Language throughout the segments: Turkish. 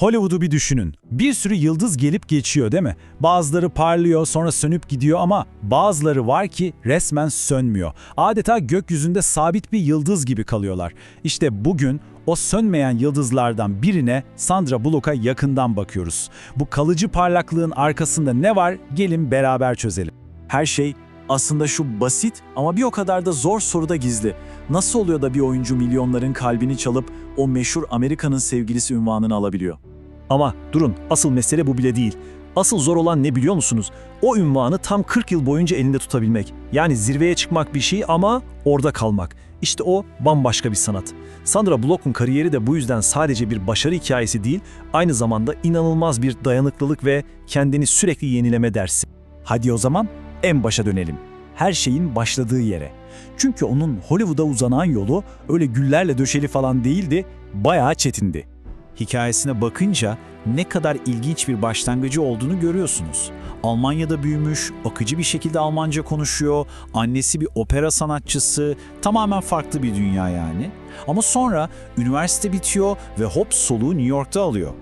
Hollywood'u bir düşünün. Bir sürü yıldız gelip geçiyor değil mi? Bazıları parlıyor sonra sönüp gidiyor ama bazıları var ki resmen sönmüyor. Adeta gökyüzünde sabit bir yıldız gibi kalıyorlar. İşte bugün o sönmeyen yıldızlardan birine Sandra Bullock'a yakından bakıyoruz. Bu kalıcı parlaklığın arkasında ne var? Gelin beraber çözelim. Her şey aslında şu basit ama bir o kadar da zor soruda gizli. Nasıl oluyor da bir oyuncu milyonların kalbini çalıp o meşhur Amerika'nın sevgilisi unvanını alabiliyor? Ama durun, asıl mesele bu bile değil. Asıl zor olan ne biliyor musunuz? O ünvanı tam 40 yıl boyunca elinde tutabilmek. Yani zirveye çıkmak bir şey ama orada kalmak. İşte o bambaşka bir sanat. Sandra Bullock'un kariyeri de bu yüzden sadece bir başarı hikayesi değil, aynı zamanda inanılmaz bir dayanıklılık ve kendini sürekli yenileme dersi. Hadi o zaman en başa dönelim. Her şeyin başladığı yere. Çünkü onun Hollywood'a uzanan yolu öyle güllerle döşeli falan değildi, bayağı çetindi. Hikayesine bakınca ne kadar ilginç bir başlangıcı olduğunu görüyorsunuz. Almanya'da büyümüş, akıcı bir şekilde Almanca konuşuyor, annesi bir opera sanatçısı, tamamen farklı bir dünya yani. Ama sonra üniversite bitiyor ve hop soluğu New York'ta alıyor.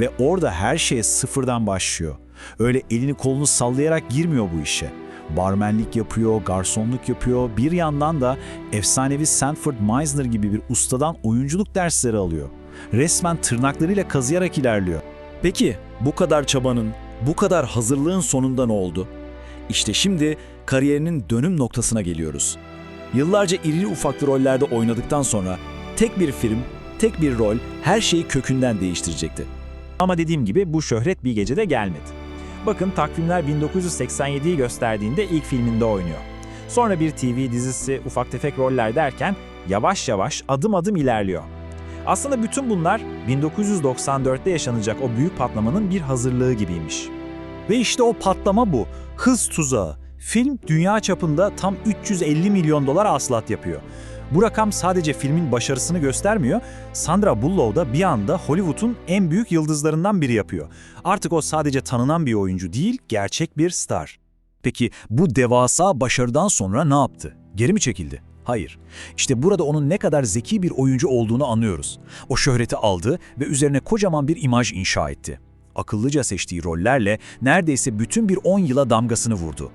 Ve orada her şeye sıfırdan başlıyor. Öyle elini kolunu sallayarak girmiyor bu işe. Barmenlik yapıyor, garsonluk yapıyor. Bir yandan da efsanevi Sanford Meisner gibi bir ustadan oyunculuk dersleri alıyor. Resmen tırnaklarıyla kazıyarak ilerliyor. Peki bu kadar çabanın, bu kadar hazırlığın sonunda ne oldu? İşte şimdi kariyerinin dönüm noktasına geliyoruz. Yıllarca irili ufaklı rollerde oynadıktan sonra tek bir film, tek bir rol her şeyi kökünden değiştirecekti. Ama dediğim gibi bu şöhret bir gecede gelmedi. Bakın takvimler 1987'yi gösterdiğinde ilk filminde oynuyor. Sonra bir TV dizisi, ufak tefek roller derken yavaş yavaş adım adım ilerliyor. Aslında bütün bunlar 1994'te yaşanacak o büyük patlamanın bir hazırlığı gibiymiş. Ve işte o patlama bu. Hız tuzağı. Film dünya çapında tam 350 milyon dolar hasılat yapıyor. Bu rakam sadece filmin başarısını göstermiyor, Sandra Bullock da bir anda Hollywood'un en büyük yıldızlarından biri yapıyor. Artık o sadece tanınan bir oyuncu değil, gerçek bir star. Peki bu devasa başarıdan sonra ne yaptı? Geri mi çekildi? Hayır. İşte burada onun ne kadar zeki bir oyuncu olduğunu anlıyoruz. O şöhreti aldı ve üzerine kocaman bir imaj inşa etti. Akıllıca seçtiği rollerle neredeyse bütün bir 10 yıla damgasını vurdu.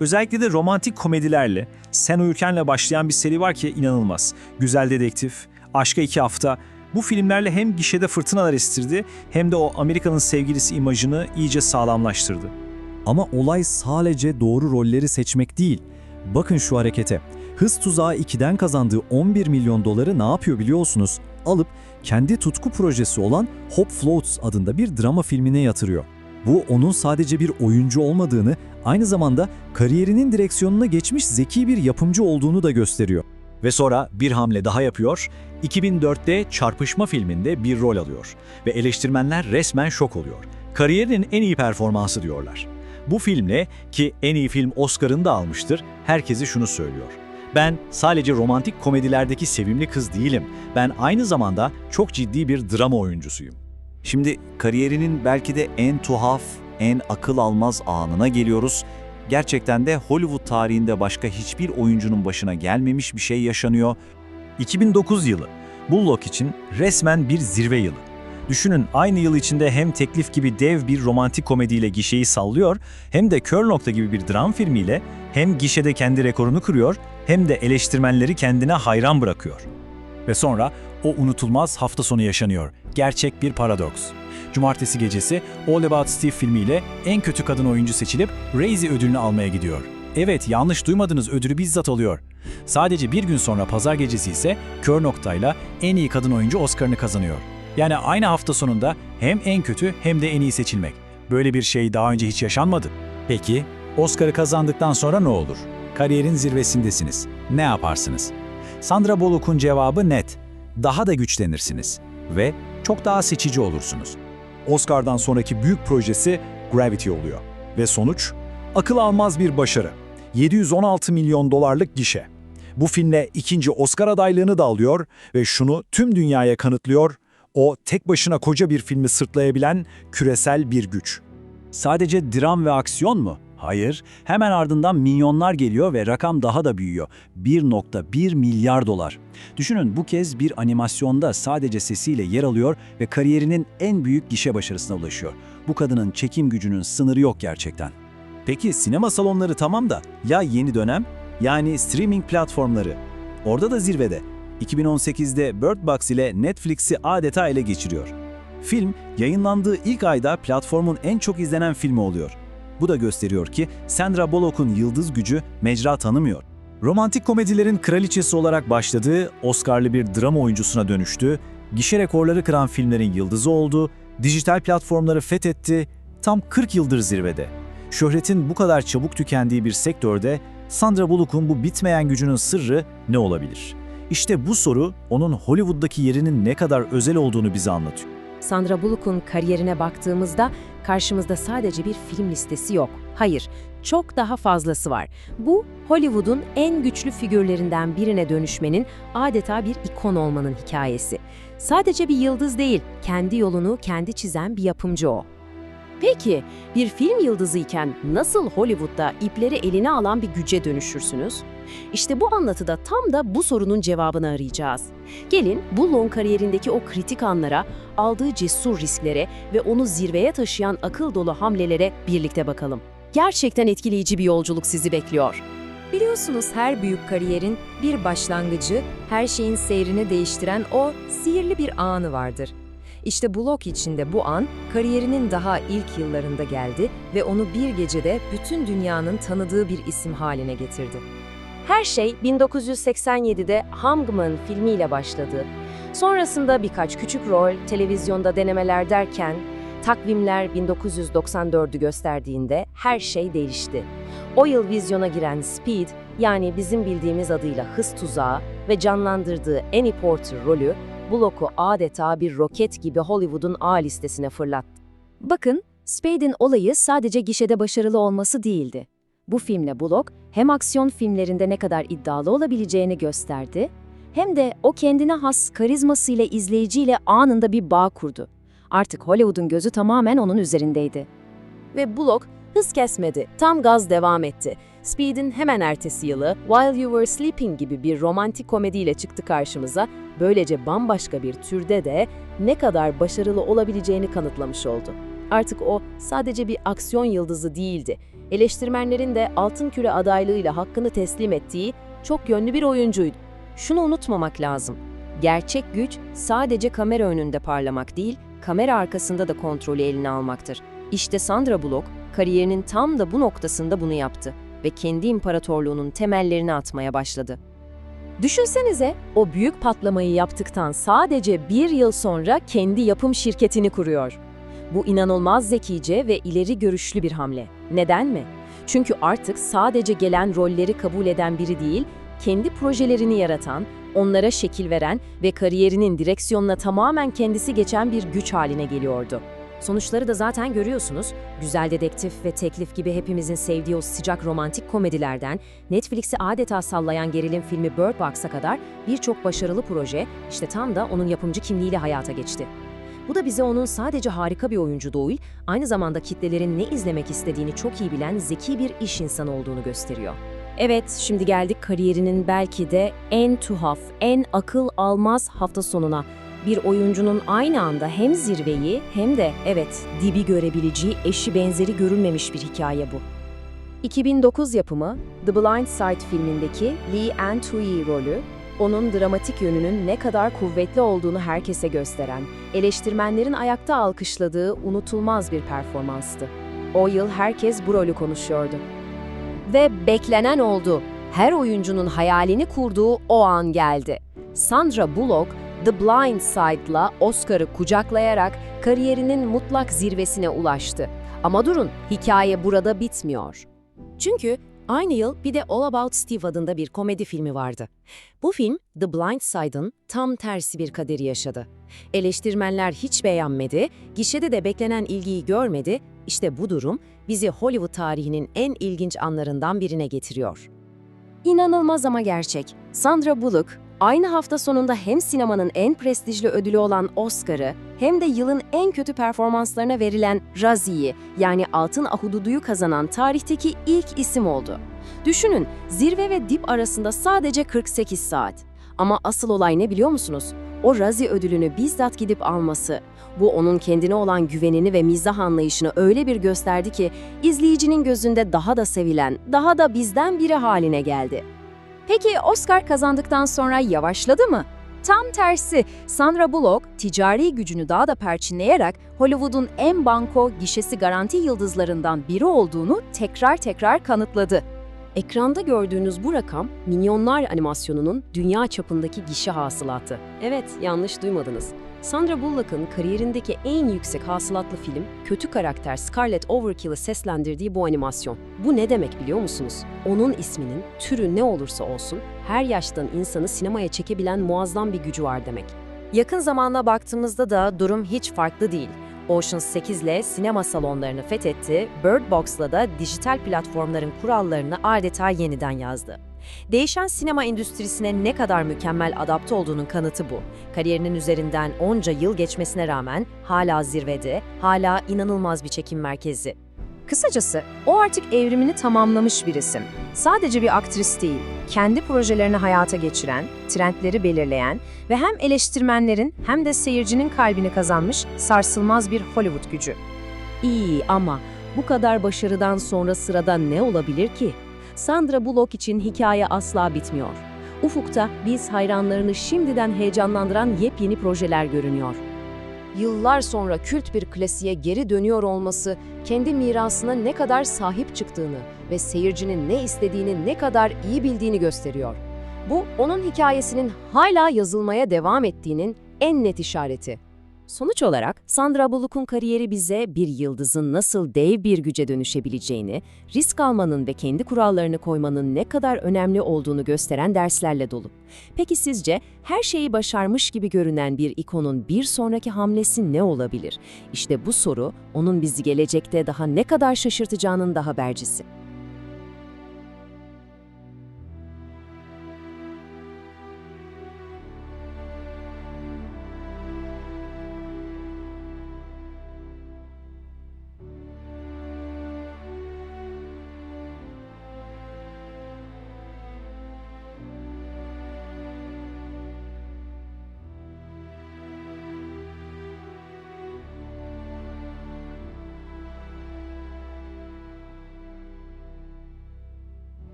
Özellikle de romantik komedilerle, Sen Uyurken'le başlayan bir seri var ki inanılmaz. Güzel Dedektif, Aşka İki Hafta. Bu filmlerle hem gişede fırtınalar estirdi hem de o Amerika'nın sevgilisi imajını iyice sağlamlaştırdı. Ama olay sadece doğru rolleri seçmek değil. Bakın şu harekete. Hız Tuzağı 2'den kazandığı 11 milyon doları ne yapıyor biliyorsunuz? Alıp kendi tutku projesi olan Hop Floats adında bir drama filmine yatırıyor. Bu onun sadece bir oyuncu olmadığını, aynı zamanda kariyerinin direksiyonuna geçmiş zeki bir yapımcı olduğunu da gösteriyor. Ve sonra bir hamle daha yapıyor, 2004'te Çarpışma filminde bir rol alıyor ve eleştirmenler resmen şok oluyor. Kariyerinin en iyi performansı diyorlar. Bu filmle ki en iyi film Oscar'ını da almıştır, herkesi şunu söylüyor. Ben sadece romantik komedilerdeki sevimli kız değilim. Ben aynı zamanda çok ciddi bir drama oyuncusuyum. Şimdi kariyerinin belki de en tuhaf, en akıl almaz anına geliyoruz. Gerçekten de Hollywood tarihinde başka hiçbir oyuncunun başına gelmemiş bir şey yaşanıyor. 2009 yılı Bullock için resmen bir zirve yılı. Düşünün aynı yıl içinde hem teklif gibi dev bir romantik komediyle gişeyi sallıyor, hem de Kör Nokta gibi bir dram filmiyle hem gişede kendi rekorunu kırıyor, hem de eleştirmenleri kendine hayran bırakıyor. Ve sonra o unutulmaz hafta sonu yaşanıyor. Gerçek bir paradoks. Cumartesi gecesi All About Steve filmiyle en kötü kadın oyuncu seçilip Razzie ödülünü almaya gidiyor. Evet yanlış duymadınız ödülü bizzat alıyor. Sadece bir gün sonra pazar gecesi ise Kör Nokta'yla en iyi kadın oyuncu Oscar'ını kazanıyor. Yani aynı hafta sonunda hem en kötü hem de en iyi seçilmek. Böyle bir şey daha önce hiç yaşanmadı. Peki Oscar'ı kazandıktan sonra ne olur? Kariyerin zirvesindesiniz. Ne yaparsınız? Sandra Bullock'un cevabı net. Daha da güçlenirsiniz ve çok daha seçici olursunuz. Oscar'dan sonraki büyük projesi Gravity oluyor. Ve sonuç? Akıl almaz bir başarı. 716 milyon dolarlık gişe. Bu filmle ikinci Oscar adaylığını da alıyor ve şunu tüm dünyaya kanıtlıyor, o tek başına koca bir filmi sırtlayabilen küresel bir güç. Sadece dram ve aksiyon mu? Hayır. Hemen ardından milyonlar geliyor ve rakam daha da büyüyor. 1.1 milyar dolar. Düşünün bu kez bir animasyonda sadece sesiyle yer alıyor ve kariyerinin en büyük gişe başarısına ulaşıyor. Bu kadının çekim gücünün sınırı yok gerçekten. Peki sinema salonları tamam da ya yeni dönem? Yani streaming platformları. Orada da zirvede. 2018'de Bird Box ile Netflix'i adeta ele geçiriyor. Film yayınlandığı ilk ayda platformun en çok izlenen filmi oluyor. Bu da gösteriyor ki Sandra Bullock'un yıldız gücü mecra tanımıyor. Romantik komedilerin kraliçesi olarak başladığı, Oscar'lı bir drama oyuncusuna dönüştü, gişe rekorları kıran filmlerin yıldızı oldu, dijital platformları fethetti, tam 40 yıldır zirvede. Şöhretin bu kadar çabuk tükendiği bir sektörde Sandra Bullock'un bu bitmeyen gücünün sırrı ne olabilir? İşte bu soru onun Hollywood'daki yerinin ne kadar özel olduğunu bize anlatıyor. Sandra Bullock'un kariyerine baktığımızda karşımızda sadece bir film listesi yok. Hayır, çok daha fazlası var. Bu Hollywood'un en güçlü figürlerinden birine dönüşmenin adeta bir ikon olmanın hikayesi. Sadece bir yıldız değil, kendi yolunu kendi çizen bir yapımcı o. Peki, bir film yıldızı iken nasıl Hollywood'da ipleri eline alan bir güce dönüşürsünüz? İşte bu anlatıda tam da bu sorunun cevabını arayacağız. Gelin Bullon kariyerindeki o kritik anlara, aldığı cesur risklere ve onu zirveye taşıyan akıl dolu hamlelere birlikte bakalım. Gerçekten etkileyici bir yolculuk sizi bekliyor. Biliyorsunuz her büyük kariyerin bir başlangıcı, her şeyin seyrini değiştiren o sihirli bir anı vardır. İşte Block içinde bu an kariyerinin daha ilk yıllarında geldi ve onu bir gecede bütün dünyanın tanıdığı bir isim haline getirdi. Her şey 1987'de Hungman filmiyle başladı. Sonrasında birkaç küçük rol, televizyonda denemeler derken takvimler 1994'ü gösterdiğinde her şey değişti. O yıl vizyona giren Speed, yani bizim bildiğimiz adıyla Hız Tuzağı ve canlandırdığı Annie Porter rolü, Block'u adeta bir roket gibi Hollywood'un A listesine fırlattı. Bakın, Spade'in olayı sadece gişede başarılı olması değildi. Bu filmle Bullock hem aksiyon filmlerinde ne kadar iddialı olabileceğini gösterdi, hem de o kendine has karizmasıyla izleyiciyle anında bir bağ kurdu. Artık Hollywood'un gözü tamamen onun üzerindeydi. Ve Bullock hız kesmedi, tam gaz devam etti. Speed'in hemen ertesi yılı While You Were Sleeping gibi bir romantik komediyle çıktı karşımıza. Böylece bambaşka bir türde de ne kadar başarılı olabileceğini kanıtlamış oldu. Artık o sadece bir aksiyon yıldızı değildi. Eleştirmenlerin de altın küre adaylığıyla hakkını teslim ettiği çok yönlü bir oyuncuydu. Şunu unutmamak lazım. Gerçek güç sadece kamera önünde parlamak değil, kamera arkasında da kontrolü eline almaktır. İşte Sandra Bullock kariyerinin tam da bu noktasında bunu yaptı ve kendi imparatorluğunun temellerini atmaya başladı. Düşünsenize o büyük patlamayı yaptıktan sadece bir yıl sonra kendi yapım şirketini kuruyor. Bu inanılmaz zekice ve ileri görüşlü bir hamle. Neden mi? Çünkü artık sadece gelen rolleri kabul eden biri değil, kendi projelerini yaratan, onlara şekil veren ve kariyerinin direksiyonuna tamamen kendisi geçen bir güç haline geliyordu. Sonuçları da zaten görüyorsunuz. Güzel Dedektif ve Teklif gibi hepimizin sevdiği o sıcak romantik komedilerden, Netflix'i adeta sallayan gerilim filmi Bird Box'a kadar birçok başarılı proje işte tam da onun yapımcı kimliğiyle hayata geçti. Bu da bize onun sadece harika bir oyuncu değil, aynı zamanda kitlelerin ne izlemek istediğini çok iyi bilen zeki bir iş insanı olduğunu gösteriyor. Evet, şimdi geldik kariyerinin belki de en tuhaf, en akıl almaz hafta sonuna. Bir oyuncunun aynı anda hem zirveyi hem de evet dibi görebileceği eşi benzeri görülmemiş bir hikaye bu. 2009 yapımı The Blind Side filmindeki Lee Ann Tui rolü, onun dramatik yönünün ne kadar kuvvetli olduğunu herkese gösteren, eleştirmenlerin ayakta alkışladığı unutulmaz bir performanstı. O yıl herkes bu rolü konuşuyordu. Ve beklenen oldu. Her oyuncunun hayalini kurduğu o an geldi. Sandra Bullock, The Blind Side'la Oscar'ı kucaklayarak kariyerinin mutlak zirvesine ulaştı. Ama durun, hikaye burada bitmiyor. Çünkü aynı yıl bir de All About Steve adında bir komedi filmi vardı. Bu film, The Blind Side'ın tam tersi bir kaderi yaşadı. Eleştirmenler hiç beğenmedi, gişede de beklenen ilgiyi görmedi. İşte bu durum bizi Hollywood tarihinin en ilginç anlarından birine getiriyor. İnanılmaz ama gerçek. Sandra Bullock, Aynı hafta sonunda hem sinemanın en prestijli ödülü olan Oscar'ı hem de yılın en kötü performanslarına verilen Razie'yi yani Altın Ahududu'yu kazanan tarihteki ilk isim oldu. Düşünün, zirve ve dip arasında sadece 48 saat. Ama asıl olay ne biliyor musunuz? O Razzie ödülünü bizzat gidip alması. Bu onun kendine olan güvenini ve mizah anlayışını öyle bir gösterdi ki izleyicinin gözünde daha da sevilen, daha da bizden biri haline geldi. Peki Oscar kazandıktan sonra yavaşladı mı? Tam tersi, Sandra Bullock ticari gücünü daha da perçinleyerek Hollywood'un en banko gişesi garanti yıldızlarından biri olduğunu tekrar tekrar kanıtladı. Ekranda gördüğünüz bu rakam, Minyonlar animasyonunun dünya çapındaki gişe hasılatı. Evet, yanlış duymadınız. Sandra Bullock'ın kariyerindeki en yüksek hasılatlı film, kötü karakter Scarlett Overkill'ı seslendirdiği bu animasyon. Bu ne demek biliyor musunuz? Onun isminin, türü ne olursa olsun, her yaştan insanı sinemaya çekebilen muazzam bir gücü var demek. Yakın zamana baktığımızda da durum hiç farklı değil. Ocean's 8 ile sinema salonlarını fethetti, Bird Box'la da dijital platformların kurallarını adeta yeniden yazdı. Değişen sinema endüstrisine ne kadar mükemmel adapte olduğunun kanıtı bu. Kariyerinin üzerinden onca yıl geçmesine rağmen hala zirvede, hala inanılmaz bir çekim merkezi. Kısacası o artık evrimini tamamlamış bir isim. Sadece bir aktris değil, kendi projelerini hayata geçiren, trendleri belirleyen ve hem eleştirmenlerin hem de seyircinin kalbini kazanmış sarsılmaz bir Hollywood gücü. İyi ama bu kadar başarıdan sonra sırada ne olabilir ki? Sandra Bullock için hikaye asla bitmiyor. Ufukta biz hayranlarını şimdiden heyecanlandıran yepyeni projeler görünüyor. Yıllar sonra kült bir klasiğe geri dönüyor olması, kendi mirasına ne kadar sahip çıktığını ve seyircinin ne istediğini ne kadar iyi bildiğini gösteriyor. Bu, onun hikayesinin hala yazılmaya devam ettiğinin en net işareti. Sonuç olarak Sandra Bullock'un kariyeri bize bir yıldızın nasıl dev bir güce dönüşebileceğini, risk almanın ve kendi kurallarını koymanın ne kadar önemli olduğunu gösteren derslerle dolu. Peki sizce her şeyi başarmış gibi görünen bir ikonun bir sonraki hamlesi ne olabilir? İşte bu soru onun bizi gelecekte daha ne kadar şaşırtacağının da habercisi.